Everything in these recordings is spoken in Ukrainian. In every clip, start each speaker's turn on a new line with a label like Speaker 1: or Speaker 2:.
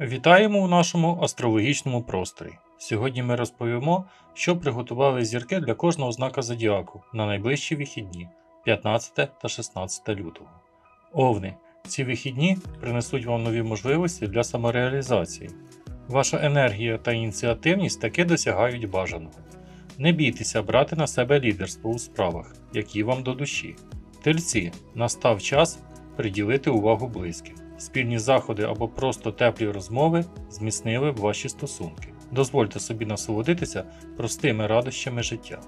Speaker 1: Вітаємо у нашому астрологічному просторі. Сьогодні ми розповімо, що приготували зірки для кожного знака зодіаку на найближчі вихідні 15 та 16 лютого. Овни, ці вихідні принесуть вам нові можливості для самореалізації. Ваша енергія та ініціативність таки досягають бажаного. Не бійтеся брати на себе лідерство у справах, які вам до душі. Тельці, настав час приділити увагу близьким. Спільні заходи або просто теплі розмови зміцнили б ваші стосунки. Дозвольте собі насолодитися простими радощами життя.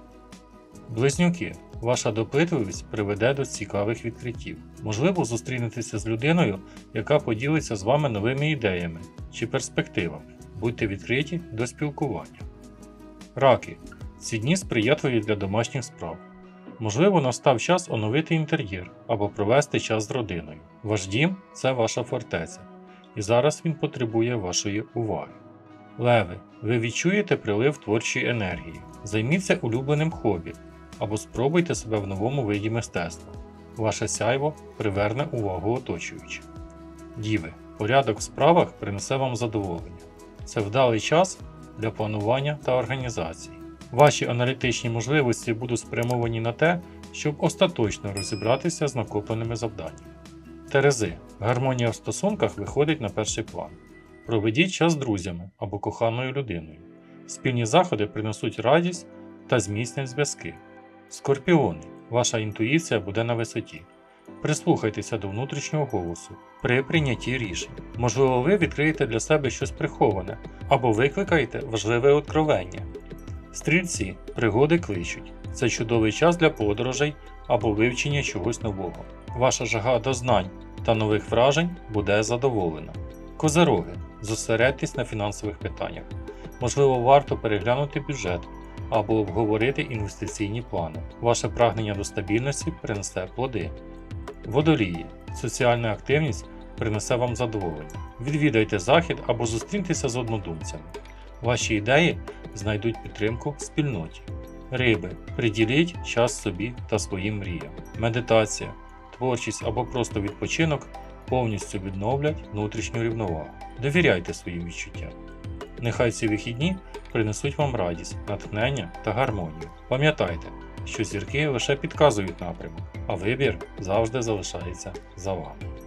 Speaker 1: Близнюки, ваша допитливість приведе до цікавих відкриттів. Можливо, зустрінетеся з людиною, яка поділиться з вами новими ідеями чи перспективами. Будьте відкриті до спілкування. Раки. Ці дні сприятливі для домашніх справ. Можливо, настав час оновити інтер'єр або провести час з родиною. Ваш дім це ваша фортеця, і зараз він потребує вашої уваги. Леви, ви відчуєте прилив творчої енергії. Займіться улюбленим хобі або спробуйте себе в новому виді мистецтва. Ваше сяйво приверне увагу оточуючих. Діви, порядок в справах принесе вам задоволення. Це вдалий час для планування та організації. Ваші аналітичні можливості будуть спрямовані на те, щоб остаточно розібратися з накопленими завданнями. Терези. Гармонія в стосунках виходить на перший план. Проведіть час з друзями або коханою людиною. Спільні заходи принесуть радість та зміцнять зв'язки. Скорпіони. Ваша інтуїція буде на висоті. Прислухайтеся до внутрішнього голосу при прийнятті рішень. Можливо, ви відкриєте для себе щось приховане або викликаєте важливе откровення. Стрільці пригоди кличуть. Це чудовий час для подорожей або вивчення чогось нового. Ваша жага до знань та нових вражень буде задоволена. Козероги. Зосередьтесь на фінансових питаннях. Можливо, варто переглянути бюджет або обговорити інвестиційні плани. Ваше прагнення до стабільності принесе плоди. Водолії. Соціальна активність принесе вам задоволення. Відвідайте захід або зустріньтеся з однодумцями. Ваші ідеї знайдуть підтримку в спільноті. Риби. Приділіть час собі та своїм мріям. Медитація, творчість або просто відпочинок повністю відновлять внутрішню рівновагу. Довіряйте своїм відчуттям. Нехай ці вихідні принесуть вам радість, натхнення та гармонію. Пам'ятайте, що зірки лише підказують напрямок, а вибір завжди залишається за вами.